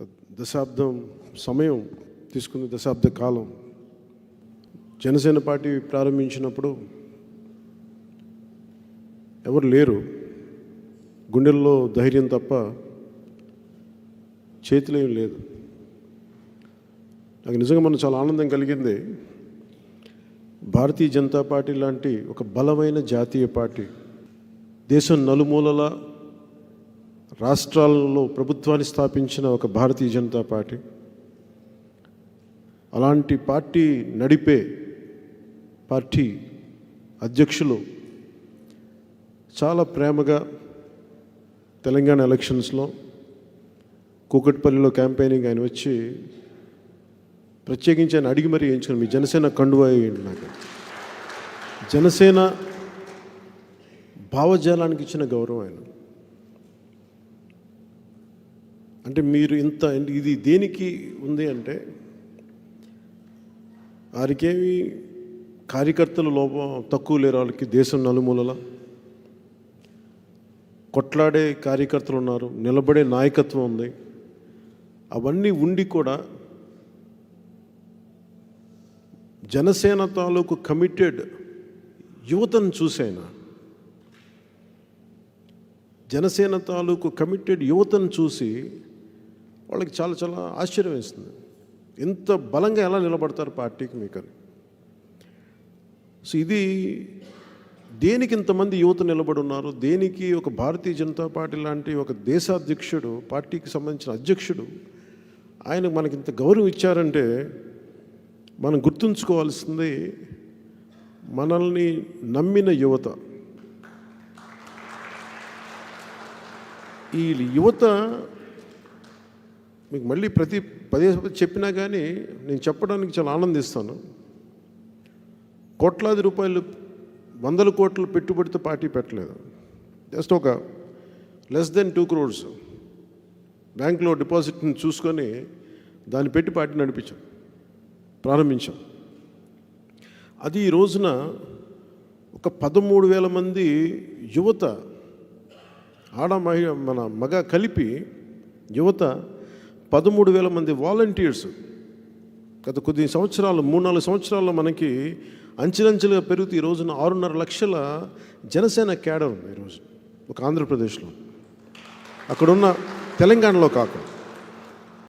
ఒక దశాబ్దం సమయం తీసుకున్న దశాబ్ద కాలం. జనసేన పార్టీ ప్రారంభించినప్పుడు ఎవరు లేరు. గుండెల్లో ధైర్యం తప్ప చేతిలో ఏం లేదు. నాకు నిజంగా మనం చాలా ఆనందం కలిగింది. భారతీయ జనతా పార్టీ లాంటి ఒక బలమైన జాతీయ పార్టీ. దేశం నలుమూలల రాష్ట్రాలలో ప్రభుత్వాన్ని స్థాపించిన ఒక భారతీయ జనతా పార్టీ. అలాంటి పార్టీ నడిపే పార్టీ అధ్యక్షులు చాలా ప్రేమగా తెలంగాణ ఎలక్షన్స్లో కూకట్పల్లిలో క్యాంపెయినింగ్ ఆయన వచ్చి ప్రత్యేకించి ఆయన అడిగి మరీ వేయించుకుని మీ జనసేన కండువా వేయండి నాకు జనసేన భావజాలానికి ఇచ్చిన గౌరవం ఆయన. అంటే మీరు ఇంత ఇది దేనికి ఉంది అంటే వారికేమి కార్యకర్తలు లోపం తక్కువ లేరు వాళ్ళకి దేశం నలుమూలల. కొట్లాడే కార్యకర్తలు ఉన్నారు నిలబడే నాయకత్వం ఉంది. అవన్నీ ఉండి కూడా జనసేన తాలూకు కమిటెడ్ యువతను చూసైనా? జనసేన తాలూకు కమిటెడ్ యువతను చూసి వాళ్ళకి చాలా చాలా ఆశ్చర్యం వేస్తుంది. ఇంత బలంగా ఎలా నిలబడతారు పార్టీకి మీకని? సో ఇది దేనికి ఇంతమంది యువత నిలబడి ఉన్నారు? దేనికి ఒక భారతీయ జనతా పార్టీ లాంటి ఒక దేశాధ్యక్షుడు పార్టీకి సంబంధించిన అధ్యక్షుడు ఆయన మనకి ఇంత గౌరవం ఇచ్చారంటే మనం గుర్తుంచుకోవాల్సింది మనల్ని నమ్మిన యువత. ఈ యువత మీకు మళ్ళీ ప్రతి పదే చెప్పినా కానీ నేను చెప్పడానికి చాలా ఆనందిస్తాను. కోట్లాది రూపాయలు వందల కోట్ల పెట్టుబడితో పార్టీ పెట్టలేదు. జస్ట్ ఒక లెస్ దెన్ టూ క్రోర్స్ బ్యాంక్లో డిపాజిట్ని చూసుకొని దాన్ని పెట్టి పార్టీ నడిపించాం ప్రారంభించాం. అది ఈ రోజున ఒక పదమూడు వేల మంది యువత ఆడ మహి మన మగ కలిపి యువత పదమూడు వేల మంది వాలంటీర్స్ గత కొద్ది సంవత్సరాలు మూడు నాలుగు సంవత్సరాల్లో మనకి అంచెలంచెలుగా పెరుగుతూ ఈ రోజున ఆరున్నర లక్షల జనసేన క్యాడర్ ఉంది ఈరోజు ఒక ఆంధ్రప్రదేశ్లో. అక్కడున్న తెలంగాణలో కాకుండా.